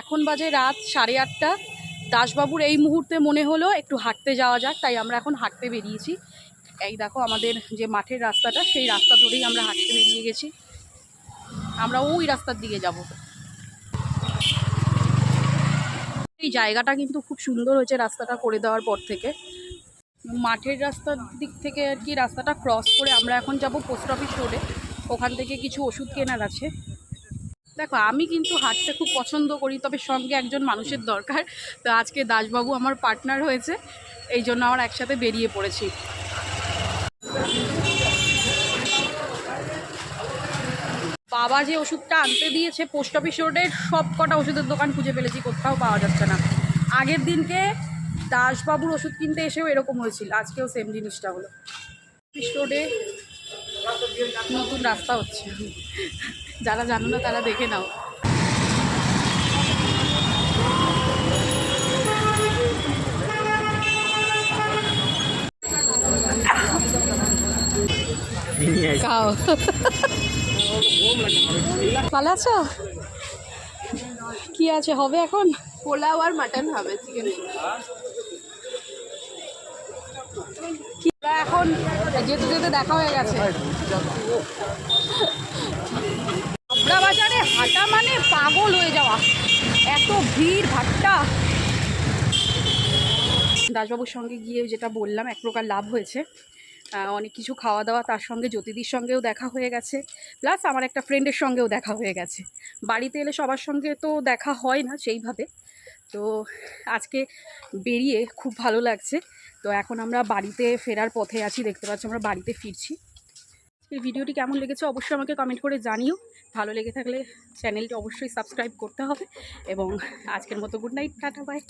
এখন বাজে রাত সাড়ে আটটা। দাসবাবুর এই মুহূর্তে মনে হলো একটু হাঁটতে যাওয়া যাক, তাই আমরা এখন হাঁটতে বেরিয়েছি। এই দেখো আমাদের যে মাঠের রাস্তাটা, সেই রাস্তা ধরেই আমরা হাঁটতে বেরিয়ে গেছি। আমরা ওই রাস্তার দিকে যাব। এই জায়গাটা কিন্তু খুব সুন্দর হয়েছে রাস্তাটা করে দেওয়ার পর থেকে। মাঠের রাস্তার দিক থেকে আর কি রাস্তাটা ক্রস করে আমরা এখন যাব পোস্ট অফিস রোডে ওখান থেকে কিছু ওষুধ কেনার আছে। দেখো, আমি কিন্তু হাঁটতে খুব পছন্দ করি, তবে সঙ্গে একজন মানুষের দরকার। তো আজকে দাসবাবু আমার পার্টনার হয়েছে, এই জন্য আমার একসাথে বেরিয়ে পড়েছি। বাবা যে ওষুধটা আনতে দিয়েছে, পোস্ট অফিস রোডের সব কটা ওষুধের দোকান খুঁজে ফেলেছি, কোথাও পাওয়া যাচ্ছে না। আগের দিনকে দাসবাবুর ওষুধ কিনতে এসেও এরকম হয়েছিল, আজকেও সেম জিনিসটা হলো। অফিস রোডে নতুন রাস্তা হচ্ছে। যারা জানো না তারা দেখে নাও। খাও। ভালো আছো? কি আছে হবে এখন? পোলাও আর মাটন হবে চিকেন। এখন যেতে যেতে দেখা হয়ে গেছে। হাবড়া বাজারে হাঁটা মানে পাগল হয়ে যাওয়া। এত ভিড়, ভাট্টা। দাসবাবুর সঙ্গে গিয়ে যেটা বললাম, এক প্রকার লাভ হয়েছে। অনেক কিছু খাওয়া দাওয়া তার সঙ্গে, জ্যোতিদির সঙ্গেও দেখা হয়ে গেছে। প্লাস আমার একটা ফ্রেন্ডের সঙ্গেও দেখা হয়ে গেছে। বাড়িতে এলে সবার সঙ্গে তো দেখা হয় না সেইভাবে। তো আজকে বেরিয়ে খুব ভালো লাগছে। তো এখন আমরা বাড়িতে ফেরার পথে আছি, দেখতে পাচ্ছি আমরা বাড়িতে ফিরছি। এই ভিডিওটি কেমন লেগেছে অবশ্যই আমাকে কমেন্ট করে জানিও। ভালো লেগে থাকলে চ্যানেলটি অবশ্যই সাবস্ক্রাইব করতে হবে এবং আজকের মতো গুড নাইট টাটা বাই